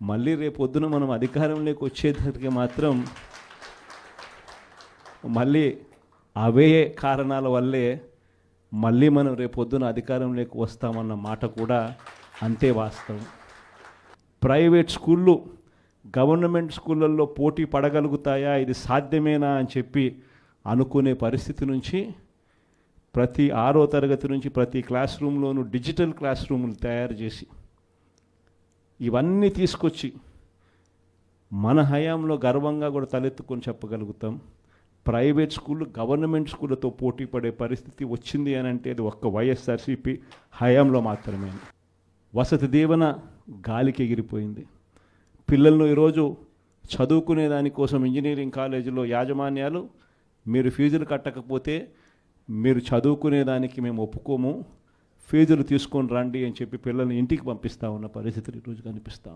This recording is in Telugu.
మళ్ళీ రేపొద్దున మనం అధికారంలోకి వచ్చేసరికి మాత్రం మళ్ళీ అవే కారణాల వల్లే మళ్ళీ మనం రేపొద్దున అధికారంలోకి వస్తామన్న మాట కూడా అంతే వాస్తవం. ప్రైవేట్ స్కూళ్ళు గవర్నమెంట్ స్కూళ్ళల్లో పోటీ పడగలుగుతాయా ఇది సాధ్యమేనా అని చెప్పి అనుకునే పరిస్థితి నుంచి ప్రతి ఆరో తరగతి నుంచి ప్రతి క్లాస్ రూమ్లోనూ డిజిటల్ క్లాస్ రూములు తయారు చేసి ఇవన్నీ తీసుకొచ్చి మన హయాంలో గర్వంగా కూడా తలెత్తుకొని చెప్పగలుగుతాం. ప్రైవేట్ స్కూళ్ళు గవర్నమెంట్ స్కూళ్ళతో పోటీ పడే పరిస్థితి వచ్చింది అని అంటే అది ఒక్క వైఎస్ఆర్సీపీ హయాంలో మాత్రమే. వసతి దీవెన గాలికి ఎగిరిపోయింది. పిల్లలను ఈరోజు చదువుకునే దానికోసం ఇంజనీరింగ్ కాలేజీలో యాజమాన్యాలు మీరు ఫీజులు కట్టకపోతే మీరు చదువుకునే దానికి మేము ఒప్పుకోము. ఫీజులు తీసుకొని రండి అని చెప్పి పిల్లల్ని ఇంటికి పంపిస్తా ఉన్న పరిస్థితులు ఈరోజు కనిపిస్తూ